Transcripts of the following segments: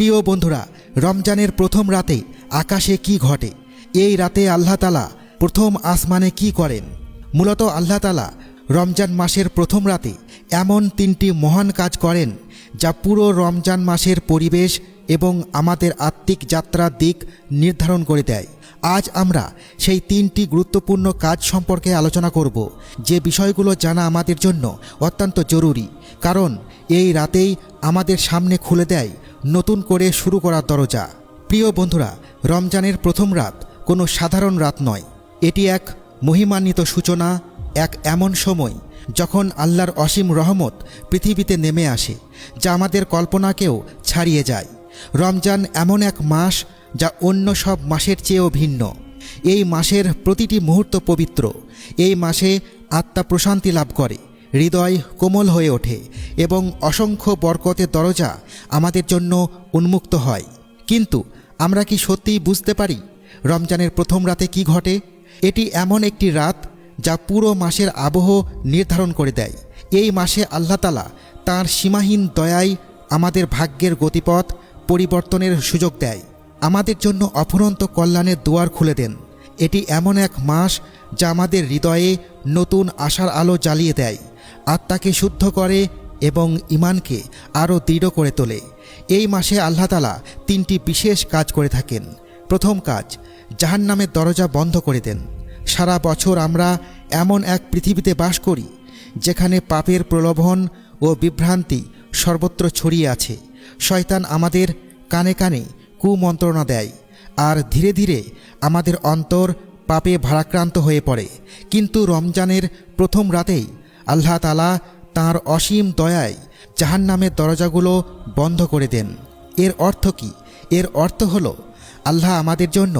প্রিয় বন্ধুরা, রমজানের প্রথম রাতে আকাশে কি ঘটে? এই রাতে আল্লাহ তালা প্রথম আসমানে কি করেন? মূলত আল্লাহ তালা রমজান মাসের প্রথম রাতে এমন তিনটি মহান কাজ করেন যা পুরো রমজান মাসের পরিবেশ এবং আমাদের আত্মিক যাত্রার দিক নির্ধারণ করে দেয়। আজ আমরা সেই তিনটি গুরুত্বপূর্ণ কাজ সম্পর্কে আলোচনা করব, যে বিষয়গুলো জানা আমাদের জন্য অত্যন্ত জরুরি। কারণ এই রাতেই আমাদের সামনে খুলে দেয় নতুন করে শুরু করার দরজা। প্রিয় বন্ধুরা, রমজানের প্রথম রাত কোনো সাধারণ রাত নয়। এটি এক মহিমান্বিত সূচনা, এক এমন সময় যখন আল্লাহর অসীম রহমত পৃথিবীতে নেমে আসে, যা আমাদের কল্পনাকেও ছাড়িয়ে যায়। রমজান এমন এক মাস যা অন্য সব মাসের চেয়েও ভিন্ন। এই মাসের প্রতিটি মুহূর্ত পবিত্র। এই মাসে আত্মা প্রশান্তি লাভ করে। হৃদয় কোমল হয়ে ওঠে এবং অসংখ্য বরকতের দরজা আমাদের জন্য উন্মুক্ত হয়। কিন্তু আমরা কি সত্যিই বুঝতে পারি রমজানের প্রথম রাতে কি ঘটে? এটি এমন একটি রাত যা পুরো মাসের আবহ নির্ধারণ করে দেয়। এই মাসে আল্লাহতালা তার সীমাহীন দয়ায় আমাদের ভাগ্যের গতিপথ পরিবর্তনের সুযোগ দেয়। আমাদের জন্য অফুরন্ত কল্যাণের দুয়ার খুলে দেন। এটি এমন এক মাস যা আমাদের হৃদয়ে নতুন আশার আলো জ্বালিয়ে দেয়, আত্মাকে শুদ্ধ করে এবং ইমানকে আরও দৃঢ় করে তোলে। এই মাসে আল্লাহতালা তিনটি বিশেষ কাজ করে থাকেন। প্রথম কাজ, জাহান্নামের দরজা বন্ধ করে দেন। সারা বছর আমরা এমন এক পৃথিবীতে বাস করি, যেখানে পাপের প্রলোভন ও বিভ্রান্তি সর্বত্র ছড়িয়ে আছে। শয়তান আমাদের কানে কানে কুমন্ত্রণা দেয়। আর ধীরে ধীরে আমাদের অন্তর পাপে ভারাক্রান্ত হয়ে পড়ে। কিন্তু রমজানের প্রথম রাতেই আল্লাহ তালা তাঁর অসীম দয়ায় জাহান্নামের দরজাগুলো বন্ধ করে দেন। এর অর্থ কি? এর অর্থ হল, আল্লাহ আমাদের জন্য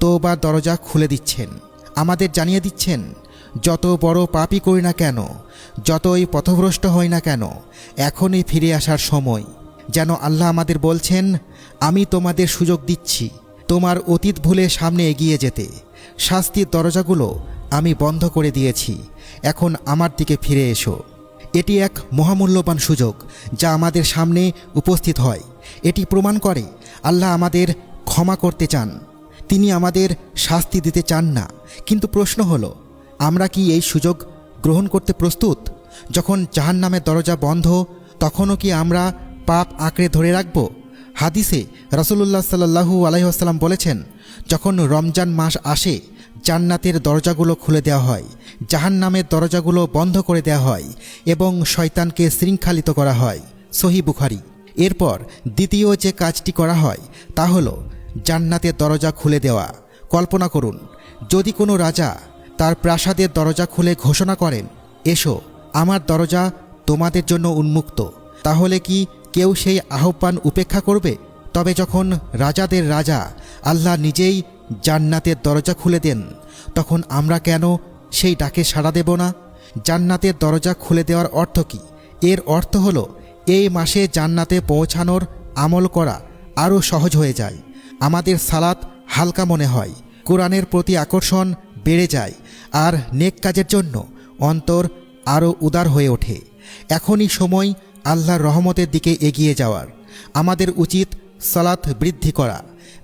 তোবার দরজা খুলে দিচ্ছেন। আমাদের জানিয়ে দিচ্ছেন, যত বড় পাপই করি না কেন, যতই পথভ্রষ্ট হই না কেন, এখনই ফিরে আসার সময়। যেন আল্লাহ আমাদের বলছেন, আমি তোমাদের সুযোগ দিচ্ছি। তোমার অতীত ভুলে সামনে এগিয়ে যেতে। শাস্তির দরজাগুলো আমি বন্ধ করে দিয়েছি। এখন আমার দিকে ফিরে এসো। এটি এক মহামূল্যবান সুযোগ যা আমাদের সামনে উপস্থিত হয়। এটি প্রমাণ করে আল্লাহ আমাদের ক্ষমা করতে চান। তিনি আমাদের শাস্তি দিতে চান না। কিন্তু প্রশ্ন হলো, আমরা কি এই সুযোগ গ্রহণ করতে প্রস্তুত? যখন জাহান নামের দরজা বন্ধ, তখনও কি আমরা পাপ আঁকড়ে ধরে রাখব? হাদিসে রসুল্লাহ সাল্লাহু আলাইসাল্লাম বলেছেন, যখন রমজান মাস আসে, জান্নাতের দরজাগুলো খুলে দেওয়া হয় জাহান নামের দরজাগুলো বন্ধ করে দেওয়া হয় এবং শয়তানকে শৃঙ্খলিত করা হয়। সহি বুখারি। এরপর দ্বিতীয় যে কাজটি করা হয়, তা হলো জান্নাতের দরজা খুলে দেওয়া। কল্পনা করুন, যদি কোনো রাজা তার প্রাসাদের দরজা খুলে ঘোষণা করেন, এসো, আমার দরজা তোমাদের জন্য উন্মুক্ত, তাহলে কি কেউ সেই আহ্বান উপেক্ষা করবে, তবে যখন রাজাদের রাজা আল্লাহ নিজেই জান্নাতের দরজা খুলে দেন, তখন আমরা কেন সেই ডাকে সাড়া দেব না? জান্নাতের দরজা খুলে দেওয়ার অর্থ কী? এর অর্থ হলো এই মাসে জান্নাতে পৌঁছানোর আমল করা আরও সহজ হয়ে যায়, আমাদের সালাত হালকা মনে হয়, কোরআনের প্রতি আকর্ষণ বেড়ে যায়, আর নেক কাজের জন্য অন্তর আরও উদার হয়ে ওঠে। এখনই সময় আল্লাহর রহমতের দিকে এগিয়ে যাওয়ার। আমাদের উচিত সালাত বৃদ্ধি করা,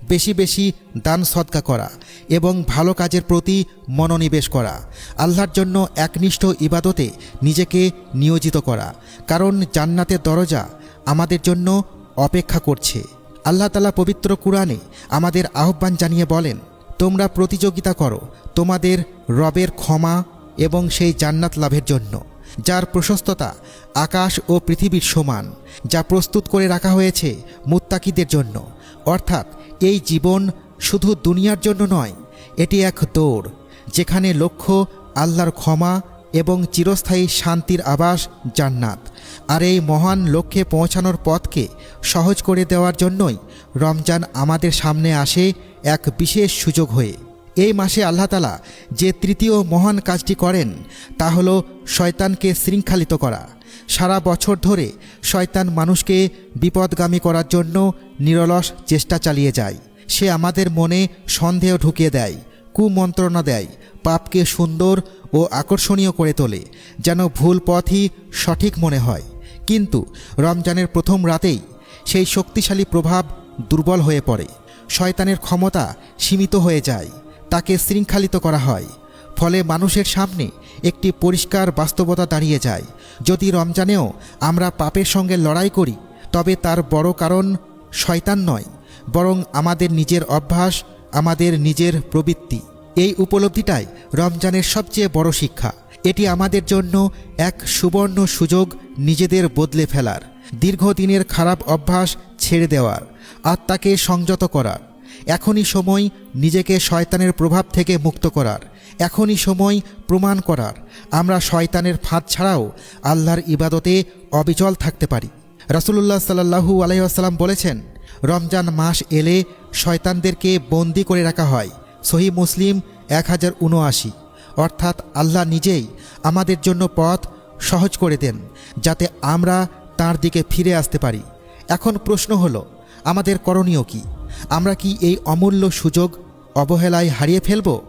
বেশি বেশি দান সৎকা করা এবং ভালো কাজের প্রতি মনোনিবেশ করা। আল্লাহর জন্য একনিষ্ঠ ইবাদতে নিজেকে নিয়োজিত করা, কারণ জান্নাতের দরজা আমাদের জন্য অপেক্ষা করছে। আল্লাহ তালা পবিত্র কুরআনে আমাদের আহ্বান জানিয়ে বলেন, তোমরা প্রতিযোগিতা করো তোমাদের রবের ক্ষমা এবং সেই জান্নাত লাভের জন্য। যার প্রশস্ততা আকাশ ও পৃথিবীর সমান, যা প্রস্তুত করে রাখা হয়েছে মুত্তাকিদের জন্য। অর্থাৎ এই জীবন শুধু দুনিয়ার জন্য নয়, এটি এক দৌড়, যেখানে লক্ষ্য, আল্লাহর ক্ষমা এবং চিরস্থায়ী শান্তির আবাস জান্নাত। আর এই মহান লক্ষ্যে পৌঁছানোর পথকে সহজ করে দেওয়ার জন্যই রমজান আমাদের সামনে আসে এক বিশেষ সুযোগ হয়ে। এই মাসে আল্লাহতালা যে তৃতীয় মহান কাজটি করেন, তা হল শয়তানকে শৃঙ্খলিত করা। সারা বছর ধরে শয়তান মানুষকে বিপদগামী করার জন্য নিরলস চেষ্টা চালিয়ে যায়। সে আমাদের মনে সন্দেহ ঢুকিয়ে দেয়, কুমন্ত্রণা দেয়, পাপকে সুন্দর ও আকর্ষণীয় করে তোলে, যেন ভুল পথই সঠিক মনে হয়। কিন্তু রমজানের প্রথম রাতেই সেই শক্তিশালী প্রভাব দুর্বল হয়ে পড়ে। শয়তানের ক্ষমতা সীমিত হয়ে যায়। তাকে শৃঙ্খলিত করা হয়। ফলে মানুষের সামনে একটি পরিষ্কার বাস্তবতা দাঁড়িয়ে যায়। যদি রমজানেও আমরা পাপের সঙ্গে লড়াই করি, তবে তার বড় কারণ শয়তান নয়, বরং আমাদের নিজের অভ্যাস, আমাদের নিজের প্রবৃত্তি। এই উপলব্ধিটাই রমজানের সবচেয়ে বড় শিক্ষা। এটি আমাদের জন্য এক সুবর্ণ সুযোগ নিজেদের বদলে ফেলার, দীর্ঘদিনের খারাপ অভ্যাস ছেড়ে দেওয়ার, আত্মাকে সংযত করার। এখনই সময় নিজেকে শয়তানের প্রভাব থেকে মুক্ত করার। এখনই সময় প্রমাণ করার। আমরা শয়তানের ফাঁদ ছাড়াও আল্লাহর ইবাদতে অবিচল থাকতে পারি। রাসুলুল্লাহ সাল্লাহু আলাইসাল্লাম বলেছেন, রমজান মাস এলে শয়তানদেরকে বন্দি করে রাখা হয়। সহি মুসলিম এক হাজার উনআশি অর্থাৎ আল্লাহ নিজেই আমাদের জন্য পথ সহজ করে দেন, যাতে আমরা তার দিকে ফিরে আসতে পারি। এখন প্রশ্ন হলো, আমাদের করণীয় কি? আমরা কি এই অমূল্য সুযোগ অবহেলায় হারিয়ে ফেলব,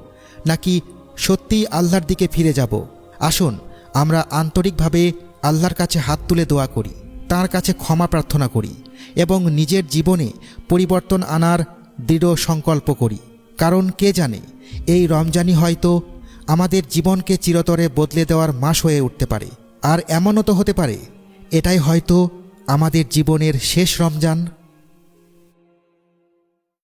নাকি সত্যিই আল্লাহর দিকে ফিরে যাব? আসুন, আমরা আন্তরিকভাবে আল্লাহর কাছে হাত তুলে দোয়া করি, তার কাছে ক্ষমা প্রার্থনা করি, এবং নিজের জীবনে পরিবর্তন আনার দৃঢ় সংকল্প করি। কারণ কে জানে, এই রমজানই হয়তো আমাদের জীবনকে চিরতরে বদলে দেওয়ার মাস হয়ে উঠতে পারে। আর এমনও তো হতে পারে, এটাই হয়তো আমাদের জীবনের শেষ রমজান।